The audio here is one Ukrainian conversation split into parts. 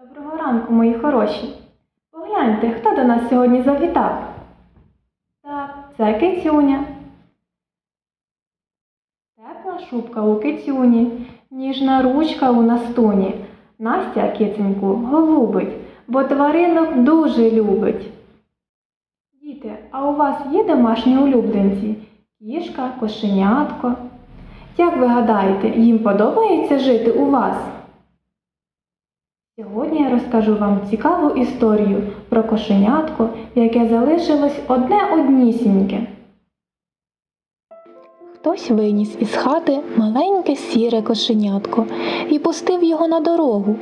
Доброго ранку, мої хороші. Погляньте, хто до нас сьогодні завітав? Так, це кицюня. Тепла шубка у кицюні, ніжна ручка у настуні. Настя киценьку голубить, бо тваринок дуже любить. Діти, а у вас є домашні улюбленці? Кішка, кошенятко. Як ви гадаєте, їм подобається жити у вас? Сьогодні я розкажу вам цікаву історію про кошенятко, яке залишилось одне однісіньке. Хтось виніс із хати маленьке сіре кошенятко і пустив його на дорогу.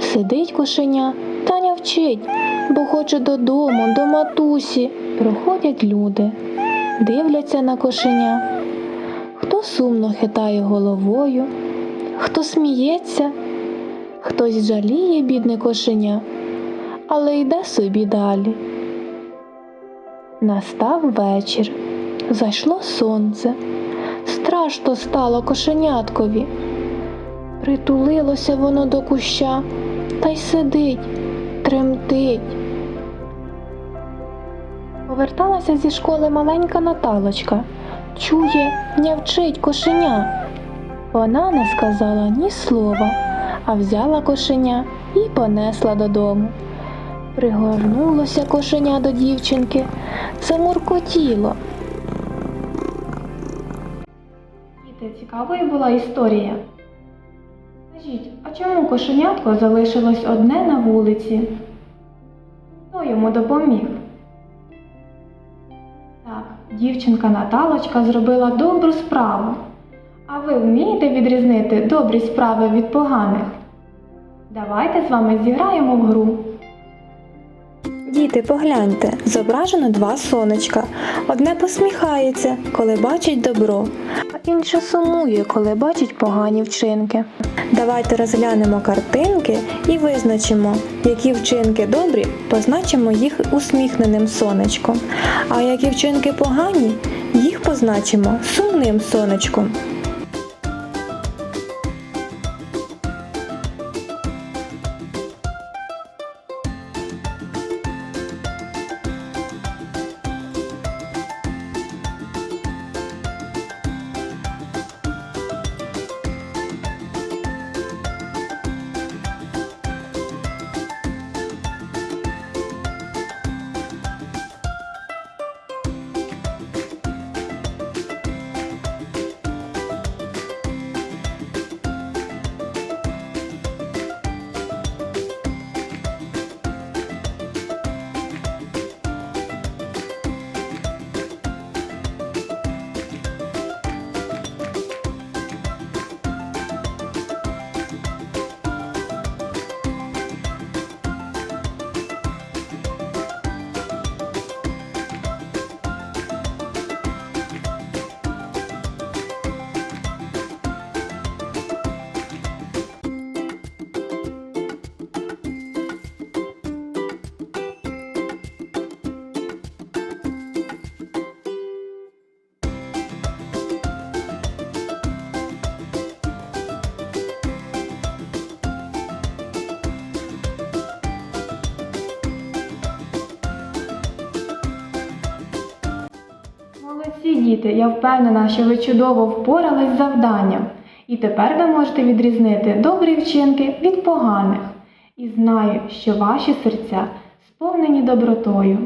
Сидить кошеня та нявчить, бо хоче додому, до матусі. Проходять люди, дивляться на кошеня. Хто сумно хитає головою, хто сміється, хтось жаліє бідне кошеня, але йде собі далі. Настав вечір, зайшло сонце, страшно стало кошеняткові. Притулилося воно до куща та й сидить, тремтить. Поверталася зі школи маленька Наталочка. Чує, нявчить кошеня. Вона не сказала ні слова, а взяла кошеня і понесла додому. Пригорнулося кошеня до дівчинки, замуркотіло. Діти, цікавою була історія. Скажіть, а чому кошенятко залишилось одне на вулиці? Хто йому допоміг? Так, дівчинка Наталочка зробила добру справу. А ви вмієте відрізнити добрі справи від поганих? Давайте з вами зіграємо в гру. Діти, погляньте, зображено два сонечка. Одне посміхається, коли бачить добро, а інше сумує, коли бачить погані вчинки. Давайте розглянемо картинки і визначимо, які вчинки добрі, позначимо їх усміхненим сонечком, а які вчинки погані, їх позначимо сумним сонечком. Молодці діти, я впевнена, що ви чудово впорались з завданням. І тепер ви можете відрізнити добрі вчинки від поганих. І знаю, що ваші серця сповнені добротою.